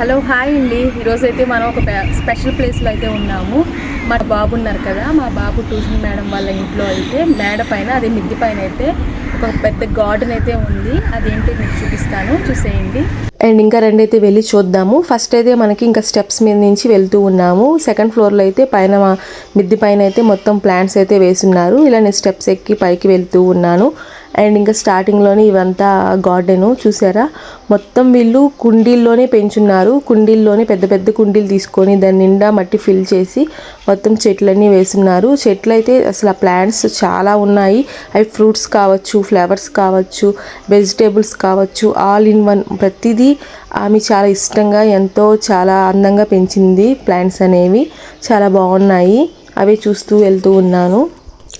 Hello hi అండి. ఈరోజు అయితే మనం ఒక స్పెషల్ ప్లేస్లో అయితే ఉన్నాము. మా బాబు ఉన్నారు కదా మా బాబు ట్యూషన్ మేడం వాళ్ళ ఇంట్లో అయితే మేడ పైన అదే మిద్ది పైన అయితే ఒక పెద్ద గార్డెన్ అయితే ఉంది. అదేంటి మీకు చూపిస్తాను. చూసేయండి. అండ్ ఇంకా రెండు అయితే వెళ్ళి చూద్దాము. ఫస్ట్ అయితే మనకి ఇంకా స్టెప్స్ మీద నుంచి వెళ్తూ ఉన్నాము. సెకండ్ ఫ్లోర్లో అయితే పైన మా మిద్ది పైన అయితే మొత్తం ప్లాంట్స్ అయితే వేసున్నారు ఇలా నేను స్టెప్స్ ఎక్కి పైకి వెళ్తూ ఉన్నాను. అండ్ ఇంకా స్టార్టింగ్లోనే ఇవంతా గార్డెను చూసారా? మొత్తం వీళ్ళు కుండీల్లోనే పెంచున్నారు. కుండీల్లోనే పెద్ద పెద్ద కుండీలు తీసుకొని దాని నిండా మట్టి ఫిల్ చేసి మొత్తం చెట్లన్నీ వేసున్నారు చెట్లు అయితే అసలు ఆ ప్లాంట్స్ చాలా ఉన్నాయి. అవి ఫ్రూట్స్ కావచ్చు ఫ్లవర్స్ కావచ్చు వెజిటేబుల్స్ కావచ్చు ఆల్ ఇన్ వన్. ప్రతిదీ ఆమె చాలా ఇష్టంగా ఎంతో చాలా అందంగా పెంచింది ప్లాంట్స్ అనేవి. చాలా బాగున్నాయి. అవి చూస్తూ వెళ్తూ ఉన్నాను.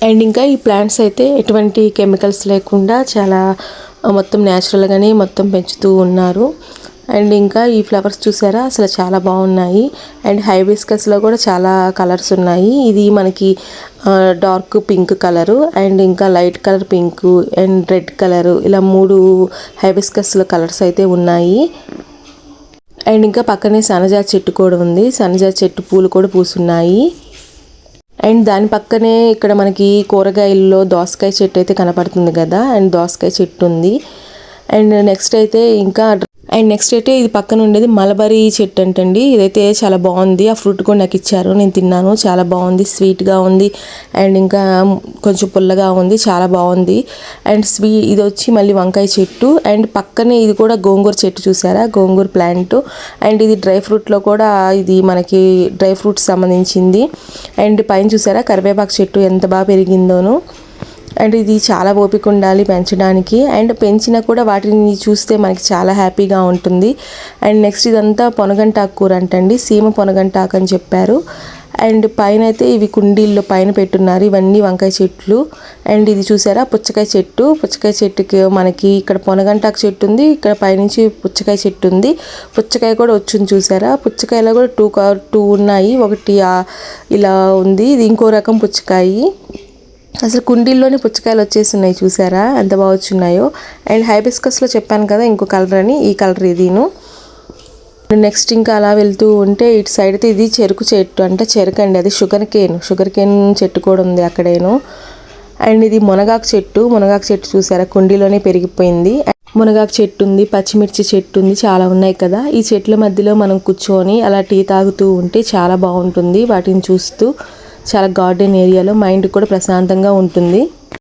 అండ్ ఇంకా ఈ ప్లాంట్స్ అయితే ఎటువంటి కెమికల్స్ లేకుండా చాలా మొత్తం న్యాచురల్గానే మొత్తం పెంచుతూ ఉన్నారు. అండ్ ఇంకా ఈ ఫ్లవర్స్ చూసారా? అసలు చాలా బాగున్నాయి. అండ్ హైబిస్కస్లో కూడా చాలా కలర్స్ ఉన్నాయి. ఇది మనకి డార్క్ పింక్ కలరు అండ్ ఇంకా light colour pink and red colour ఇలా మూడు హైబిస్కస్ల కలర్స్ అయితే ఉన్నాయి. అండ్ ఇంకా పక్కనే సనజా చెట్టు కూడా ఉంది. సనజా చెట్టు పూలు కూడా పూసున్నాయి. అండ్ దాని పక్కనే ఇక్కడ మనకి కూరగాయల్లో దోసకాయ చెట్టు అయితే కనపడుతుంది కదా అండ్ దోసకాయ చెట్టు ఉంది. అండ్ నెక్స్ట్ అయితే ఇంకా అండ్ నెక్స్ట్ అయితే ఇది పక్కన ఉండేది మలబరీ చెట్టు అంటండి. ఇదైతే చాలా బాగుంది. ఆ ఫ్రూట్ కూడా నాకు ఇచ్చారు. నేను తిన్నాను. చాలా బాగుంది. స్వీట్గా ఉంది. అండ్ ఇంకా కొంచెం పుల్లగా ఉంది. చాలా బాగుంది. అండ్ స్వీ ఇది వచ్చి మళ్ళీ వంకాయ చెట్టు. అండ్ పక్కనే ఇది కూడా గోంగూర చెట్టు చూసారా? గోంగూర ప్లాంట్. అండ్ ఇది డ్రై ఫ్రూట్లో కూడా ఇది మనకి డ్రై ఫ్రూట్స్ సంబంధించింది. అండ్ పైన చూసారా? కరివేపాకు చెట్టు ఎంత బాగా పెరిగిందోను. అండ్ ఇది చాలా ఓపిక ఉండాలి పెంచడానికి. అండ్ పెంచినా కూడా వాటిని చూస్తే మనకి చాలా హ్యాపీగా ఉంటుంది. అండ్ నెక్స్ట్ ఇదంతా పొనగంటాకు కూర అంటండి. సీమ పొనగంటాకు అని చెప్పారు. అండ్ పైన అయితే ఇవి కుండీల్లో పైన పెట్టున్నారు. ఇవన్నీ వంకాయ చెట్లు. అండ్ ఇది చూసారా? పుచ్చకాయ చెట్టు. పుచ్చకాయ చెట్టుకి మనకి ఇక్కడ పొనగంటాకు చెట్టు ఉంది. ఇక్కడ పైనుంచి పుచ్చకాయ చెట్టు ఉంది. పుచ్చకాయ కూడా వచ్చింది చూసారా? పుచ్చకాయలో కూడా టూ టూ ఉన్నాయి. ఒకటి ఆ ఇలా ఉంది. ఇది ఇంకో రకం పుచ్చకాయ. అసలు కుండీల్లోనే పుచ్చకాయలు వచ్చేస్తున్నాయి చూసారా? ఎంత బాగా వచ్చున్నాయో. అండ్ హైబిస్కస్లో చెప్పాను కదా ఇంకో కలర్ అని ఈ కలర్ ఇదిను. నెక్స్ట్ ఇంకా అలా వెళ్తూ ఉంటే ఇటు సైడ్ అయితే ఇది చెరుకు చెట్టు అంటే చెరుకు అండి అది షుగర్ కేన్. షుగర్ కేన్ చెట్టు కూడా ఉంది అక్కడేను. అండ్ ఇది మునగాకు చెట్టు మునగాకు చెట్టు చూసారా? కుండీలోనే పెరిగిపోయింది. మునగాకు చెట్టు ఉంది పచ్చిమిర్చి చెట్టు ఉంది చాలా ఉన్నాయి కదా. ఈ చెట్ల మధ్యలో మనం కూర్చొని అలా టీ తాగుతూ ఉంటే చాలా బాగుంటుంది వాటిని చూస్తూ. చాలా గార్డెన్ ఏరియాలో మైండ్ కూడా ప్రశాంతంగా ఉంటుంది.